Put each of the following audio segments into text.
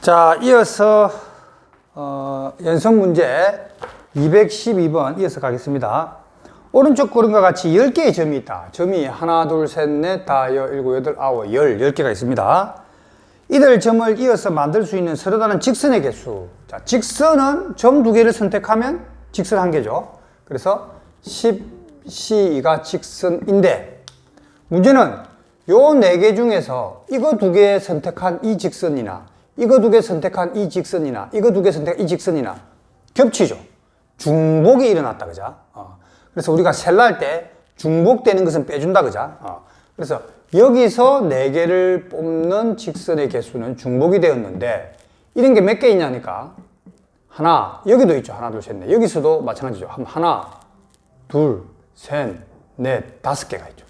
자, 이어서 어, 연속 문제 212번 이어서 가겠습니다. 오른쪽 그림과 같이 10개의 점이 있다. 점이 하나, 둘, 셋, 넷, 다, 여, 일곱, 여덟, 아홉, 열, 10개가 있습니다. 이들 점을 이어서 만들 수 있는 서로 다른 직선의 개수. 자, 직선은 점 두 개를 선택하면 직선 한 개죠. 그래서 10, C가 직선인데, 문제는 요 네 개 중에서 이거 두 개 선택한 이 직선이나 이거 두 개 선택한 이 직선이나 이거 두 개 선택한 이 직선이나 겹치죠. 중복이 일어났다 그자. 어. 그래서 우리가 셀날 때 중복되는 것은 빼준다 그자. 어. 그래서 여기서 네 개를 뽑는 직선의 개수는 중복이 되었는데 이런 게 몇 개 있냐니까 하나 여기도 있죠 하나 둘 셋 넷 여기서도 마찬가지죠 하나 둘 셋 넷 다섯 개가 있죠.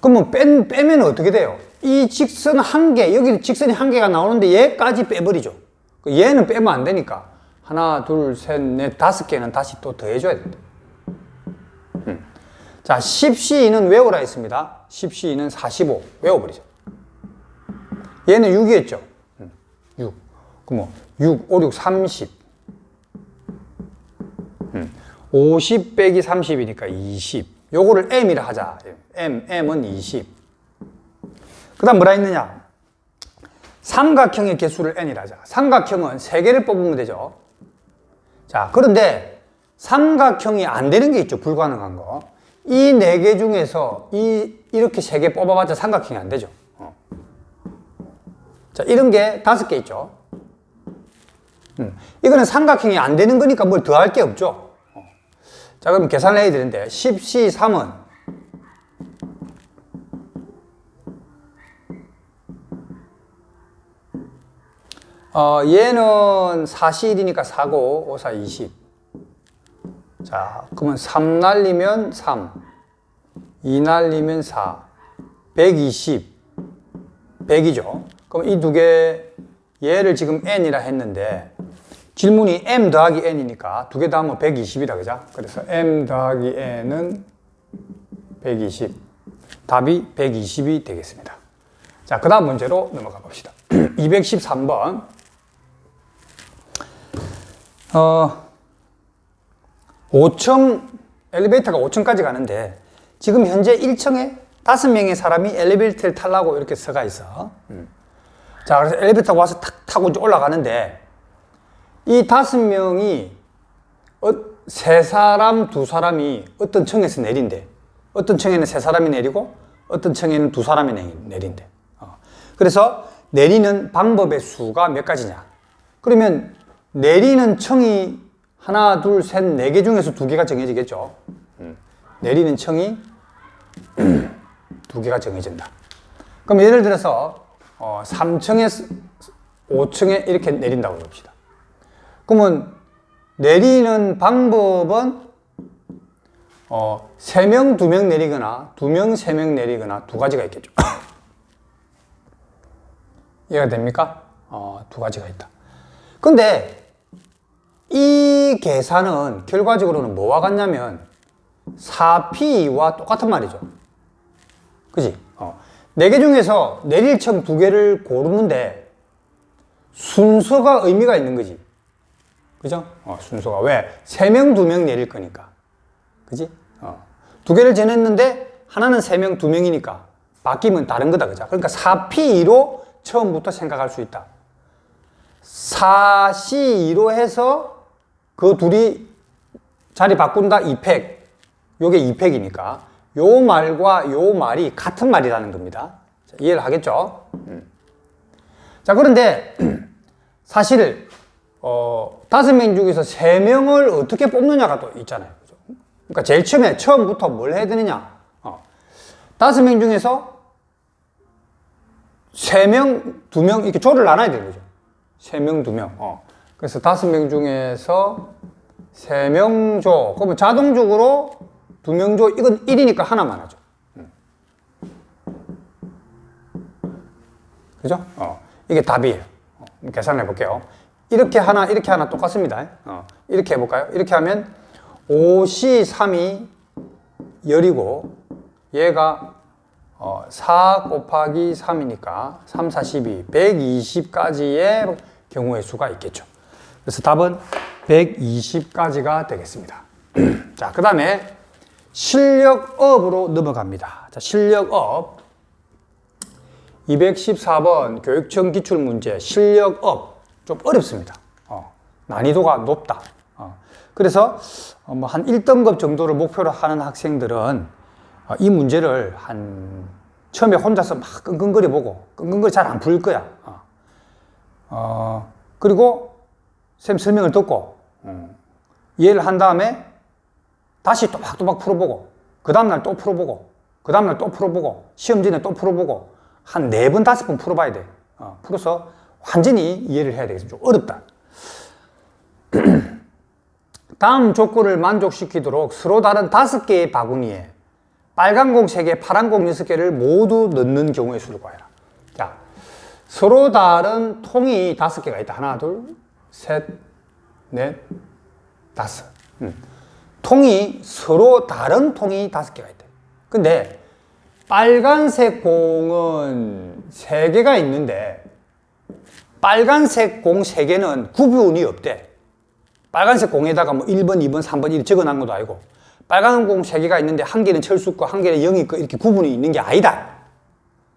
그러면 뺀, 빼면 어떻게 돼요? 이 직선 한 개, 여기 직선이 한 개가 나오는데 얘까지 빼버리죠. 그 얘는 빼면 안 되니까. 하나, 둘, 셋, 넷, 다섯 개는 다시 또 더해줘야 된다. 음. 자, 10C는 외우라 했습니다. 10C는 45. 외워버리죠. 얘는 6이었죠. 음. 6. 그럼 뭐, 6, 5, 6, 30. 음. 50 빼기 30이니까 20. 요거를 M이라 하자. M, M은 20. 그 다음 뭐라 했느냐? 삼각형의 개수를 N이라 하자. 삼각형은 3개를 뽑으면 되죠. 자, 그런데 삼각형이 안 되는 게 있죠. 불가능한 거. 이 4개 중에서 이, 이렇게 3개 뽑아봤자 삼각형이 안 되죠. 어. 자, 이런 게 5개 있죠. 음. 이거는 삼각형이 안 되는 거니까 뭘 더할 게 없죠. 어. 자, 그럼 계산을 해야 되는데, 10C3은 어, 얘는 41이니까 4고, 5, 4, 20. 자, 그러면 3 날리면 3, 2 날리면 4, 120, 100이죠. 그럼 이 두 개, 얘를 지금 n이라 했는데, 질문이 m 더하기 n이니까 두 개 다 하면 120이다, 그죠? 그래서 m 더하기 n은 120. 답이 120이 되겠습니다. 자, 그 다음 문제로 넘어가 봅시다. 213번. 어, 5층, 엘리베이터가 5층까지 가는데, 지금 현재 1층에 5명의 사람이 엘리베이터를 타려고 이렇게 서가 있어. 음. 자, 그래서 엘리베이터가 와서 탁 타고 올라가는데, 이 5명이, 어, 세 사람, 두 사람이 어떤 층에서 내린대. 어떤 층에는 세 사람이 내리고, 어떤 층에는 두 사람이 내린대. 어. 그래서 내리는 방법의 수가 몇 가지냐. 그러면 내리는 층이 하나, 둘, 셋, 네 개 중에서 두 개가 정해지겠죠. 음. 내리는 층이 두 개가 정해진다. 그럼 예를 들어서 어, 3층에 5층에 이렇게 내린다고 봅시다. 그러면 내리는 방법은 어, 3명, 2명 내리거나 2명, 3명 내리거나 두 가지가 있겠죠. 이해가 됩니까? 어, 두 가지가 있다. 근데 이 계산은 결과적으로는 뭐와 같냐면 4P와 똑같은 말이죠. 그지? 어. 4개 중에서 내릴 층두 개를 고르는데 순서가 의미가 있는 거지. 그죠? 어, 순서가. 왜? 3명, 2명 내릴 거니까. 그지? 어. 두 개를 정했는데 하나는 3명, 2명이니까 바뀌면 다른 거다. 그죠? 그러니까 4P2로 처음부터 생각할 수 있다. 4C2로 해서 그 둘이 자리 바꾼다 2팩. 요게 2팩이니까 요 말과 요 말이 같은 말이라는 겁니다. 자, 이해를 하겠죠? 음. 자, 그런데 사실 어, 다섯 명 중에서 세 명을 어떻게 뽑느냐가 또 있잖아요. 그러니까 제일 처음에 처음부터 뭘 해야 되느냐? 어. 다섯 명 중에서 세 명, 두 명 이렇게 조를 나눠야 되는 거죠. 세 명, 두 명. 어. 그래서 다섯 명 중에서 세명 조. 그러면 자동적으로 두명 조. 이건 1이니까 하나만 하죠. 음. 그죠? 어. 이게 답이에요. 어. 계산해 볼게요. 이렇게 하나, 이렇게 하나 똑같습니다. 어. 이렇게 해볼까요? 이렇게 하면 5C3이 열이고 얘가 어, 4 곱하기 3이니까 3, 4, 12, 120까지의 경우의 수가 있겠죠. 그래서 답은 120까지가 되겠습니다. 자, 그 다음에 실력업으로 넘어갑니다. 자, 실력업. 214번 교육청 기출문제 실력업. 좀 어렵습니다. 어, 난이도가 높다. 어, 그래서 어, 뭐한 1등급 정도를 목표로 하는 학생들은 어, 이 문제를 한 처음에 혼자서 막 끙끙거려 보고 끙끙거리 잘 안 풀 거야. 어. 어, 그리고 쌤 설명을 듣고 음, 이해를 한 다음에 다시 또박또박 풀어보고 그 다음날 또 풀어보고 그 다음날 또 풀어보고 시험 전에 또 풀어보고 한 네 번 다섯 번 풀어봐야 돼. 어, 풀어서 완전히 이해를 해야 되겠어. 좀 어렵다. 다음 조건을 만족시키도록 서로 다른 다섯 개의 바구니에 빨간 공 3개, 파란 공 6개를 모두 넣는 경우의 수를 구하라. 자, 서로 다른 통이 다섯 개가 있다. 하나, 둘, 셋, 넷, 다섯. 음. 통이 서로 다른 통이 다섯 개가 있다. 근데 빨간색 공은 세 개가 있는데 빨간색 공 세 개는 구분이 없대. 빨간색 공에다가 뭐 1번, 2번, 3번 이렇게 적어 놓은 것도 아니고 빨간 공 3개가 있는데 한 개는 철수 거, 한 개는 영이 거 이렇게 구분이 있는 게 아니다.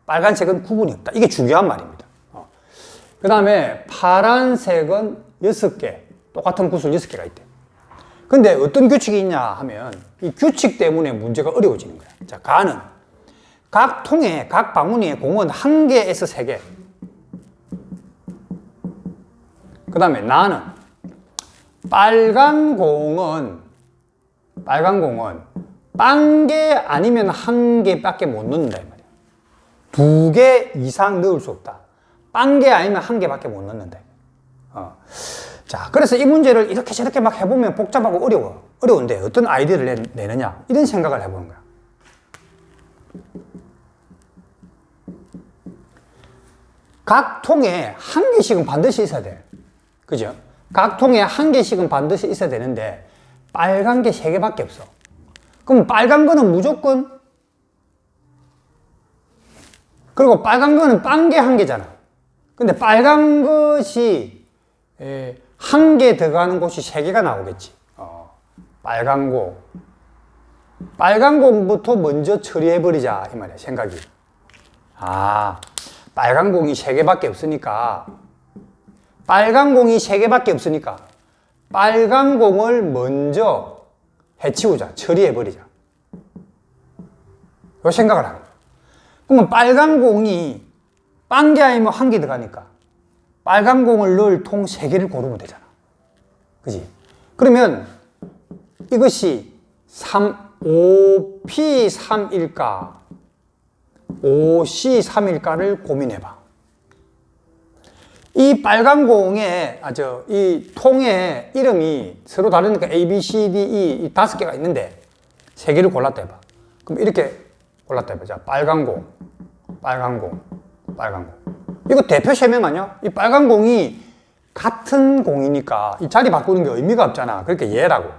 빨간색은 구분이 없다. 이게 중요한 말입니다. 어. 그 다음에 파란색은 6개, 똑같은 구슬 6개가 있대. 근데 어떤 규칙이 있냐 하면 이 규칙 때문에 문제가 어려워지는 거야. 자, 가는 각 통에, 각 바구니에 공은 한 개에서 세 개. 그 다음에 나는 빨간 공은 빨간 공은 빵개 아니면 한 개밖에 못 넣는다 이 말이야. 두 개 이상 넣을 수 없다. 빵개 아니면 한 개밖에 못 넣는다. 어. 자, 그래서 이 문제를 이렇게 저렇게 막 해보면 복잡하고 어려워. 어려운데 어떤 아이디어를 내, 느냐 이런 생각을 해보는 거야. 각 통에 한 개씩은 반드시 있어야 돼. 그죠? 각 통에 한 개씩은 반드시 있어야 되는데 빨간 게 세 개밖에 없어. 그럼 빨간 거는 무조건 그리고 빨간 거는 빵개 한 개잖아. 근데 빨간 것이 한 개 들어가는 곳이 세 개가 나오겠지. 어, 빨간 공. 빨간 공부터 먼저 처리해버리자. 이 말이야, 생각이. 아, 빨간 공이 세 개밖에 없으니까 빨간 공이 세 개밖에 없으니까 빨간 공을 먼저 해치우자, 처리해버리자. 요 생각을 하는 거야. 그러면 빨간 공이 빵개 아니면 한 개 들어가니까 빨간 공을 넣을 통세 개를 고르면 되잖아. 그지? 그러면 이것이 3, 5P3일까, 5C3일까를 고민해봐. 이 빨간 공에, 아, 저, 이 통에 이름이 서로 다르니까 A, B, C, D, E 이 다섯 개가 있는데 세 개를 골랐다 해봐. 그럼 이렇게 골랐다 해봐. 자, 빨간 공, 빨간 공, 빨간 공. 이거 대표 세명 아니야? 이 빨간 공이 같은 공이니까 이 자리 바꾸는 게 의미가 없잖아. 그러니까 얘라고.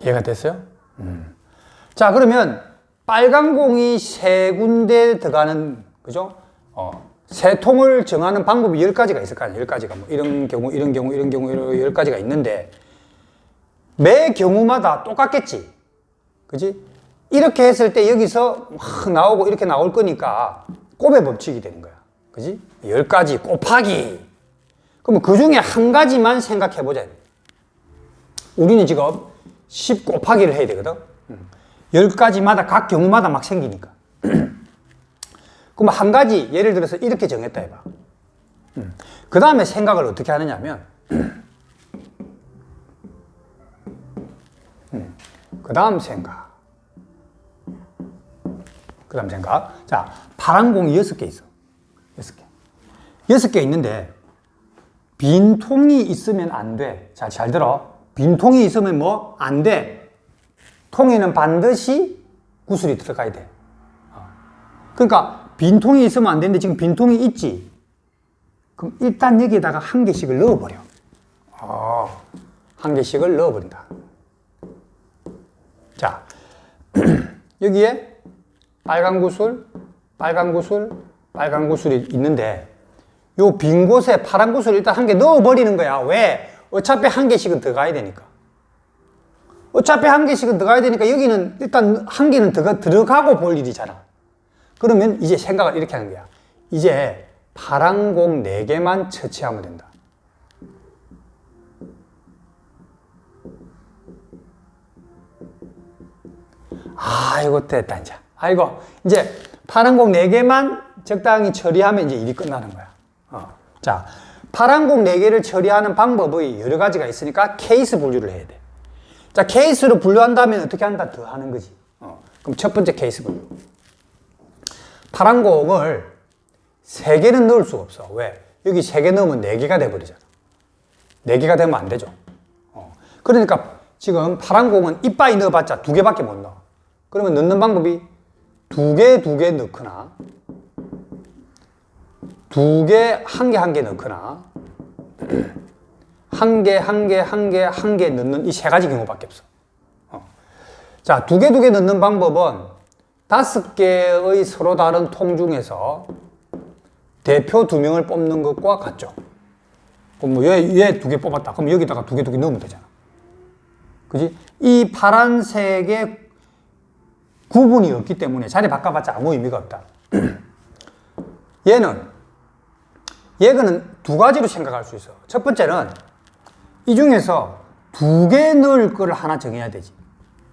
이해가 됐어요? 음. 자, 그러면 빨간 공이 세 군데 들어가는, 그죠? 어, 세 통을 정하는 방법이 열 가지가 있을 거 아니야. 열 가지가. 뭐 이런 경우, 이런 경우, 이런 경우, 이런 열 가지가 있는데 매 경우마다 똑같겠지. 그지? 이렇게 했을 때 여기서 막 나오고 이렇게 나올 거니까 곱의 법칙이 되는 거야. 그지? 열 가지 곱하기. 그러면 그 중에 한 가지만 생각해 보자. 우리는 지금 10 곱하기를 해야 되거든. 열 가지마다 각 경우마다 막 생기니까. 그럼 한 가지 예를 들어서 이렇게 정했다 해봐. 그 다음에 생각을 어떻게 하느냐면 그 다음 생각. 그 다음 생각. 자, 파란 공이 여섯 개 있어. 여섯 개. 여섯 개 있는데, 빈 통이 있으면 안 돼. 자, 잘 들어. 빈 통이 있으면 뭐? 안 돼. 통에는 반드시 구슬이 들어가야 돼. 어. 그러니까, 빈 통이 있으면 안 되는데 지금 빈 통이 있지. 그럼 일단 여기에다가 한 개씩을 넣어버려. 어, 한 개씩을 넣어버린다. 자, 여기에 빨간 구슬, 빨간 구슬, 빨간 구슬이 있는데 요 빈 곳에 파란 구슬 일단 한 개 넣어버리는 거야. 왜? 어차피 한 개씩은 더 가야 되니까. 어차피 한 개씩은 더 가야 되니까 여기는 일단 한 개는 더 들어가고 볼 일이잖아. 그러면 이제 생각을 이렇게 하는 거야. 이제 파란 공 4개만 처치하면 된다. 아, 이거 됐다, 이제. 아이고, 이제 파란 공 4개만 적당히 처리하면 이제 일이 끝나는 거야. 어. 자, 파란 공 4개를 처리하는 방법이 여러 가지가 있으니까 케이스 분류를 해야 돼. 자, 케이스로 분류한다면 어떻게 한다? 더 하는 거지. 어. 그럼 첫 번째 케이스 분류. 파란 공을 3개는 넣을 수가 없어. 왜? 여기 3개 넣으면 4개가 돼버리잖아. 4개가 되면 안 되죠. 어. 그러니까 지금 파란 공은 이빠이 넣어봤자 2개밖에 못 넣어. 그러면 넣는 방법이 두 개, 두 개 넣거나, 두 개, 한 개, 한 개 넣거나, 한 개, 한 개, 한 개, 한 개 넣는 이 세 가지 경우밖에 없어. 어. 자, 두 개, 두 개 넣는 방법은 다섯 개의 서로 다른 통 중에서 대표 두 명을 뽑는 것과 같죠. 그럼 뭐, 얘, 얘두개 뽑았다. 그럼 여기다가 두 개, 두 개 넣으면 되잖아. 그지? 이 파란색의 구분이 없기 때문에 자리 바꿔봤자 아무 의미가 없다. 얘는, 얘는 두 가지로 생각할 수 있어. 첫 번째는 이 중에서 두 개 넣을 거를 하나 정해야 되지.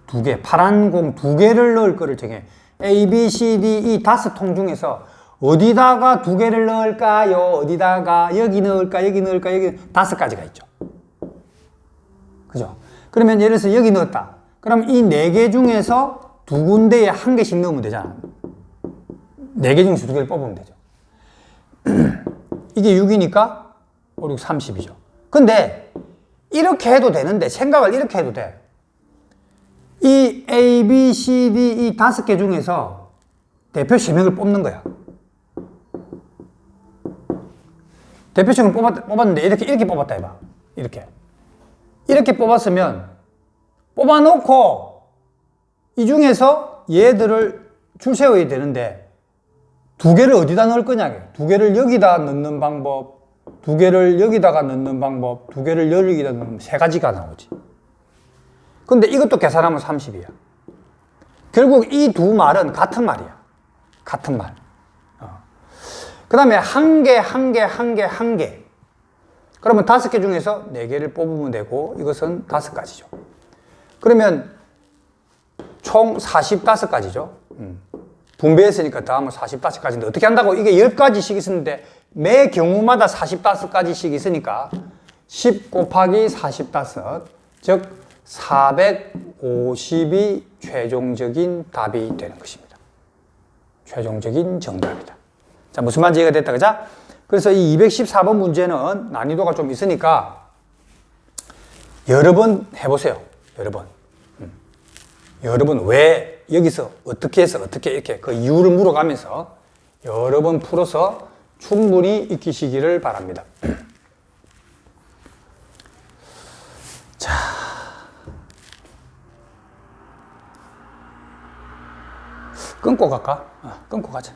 두 개, 파란 공 두 개를 넣을 거를 정해. A, B, C, D, E 다섯 통 중에서 어디다가 두 개를 넣을까요? 어디다가 여기 넣을까? 여기 넣을까? 여기 다섯 가지가 있죠. 그죠? 그러면 예를 들어서 여기 넣었다. 그럼 이 네 개 중에서 두 군데에 한 개씩 넣으면 되잖아. 네 개 중에서 두 개를 뽑으면 되죠. 이게 6이니까 5, 6, 30이죠. 근데 이렇게 해도 되는데 생각을 이렇게 해도 돼. 이 A, B, C, D 이 다섯 개 중에서 대표 3명을 뽑는 거야. 대표층을 뽑았, 뽑았 는데 이렇게 이렇게 뽑았다 해봐. 이렇게. 이렇게 뽑았으면 뽑아놓고 이 중에서 얘들을 줄 세워야 되는데 두 개를 어디다 넣을 거냐? 두 개를 여기다 넣는 방법, 두 개를 여기다가 넣는 방법, 두 개를 여기다 넣는 세 가지가 나오지. 근데 이것도 계산하면 30이야. 결국 이 두 말은 같은 말이야. 같은 말. 그 다음에 한 개, 한 개, 한 개, 한 개. 그러면 다섯 개 중에서 네 개를 뽑으면 되고 이것은 다섯 가지죠. 그러면 총 45가지죠. 음. 분배했으니까 다음은 45가지인데 어떻게 한다고? 이게 10가지씩 있었는데 매 경우마다 45가지씩 있으니까 10 곱하기 45, 즉 450이 최종적인 답이 되는 것입니다. 최종적인 정답이다. 자, 무슨 말인지 이해가 됐다, 그죠? 그래서 이 214번 문제는 난이도가 좀 있으니까 여러 번 해보세요. 여러 번. 음. 여러 번 왜 여기서 어떻게 해서 어떻게 이렇게 그 이유를 물어가면서 여러 번 풀어서 충분히 익히시기를 바랍니다. 자. 끊고 갈까? 어, 끊고 가자.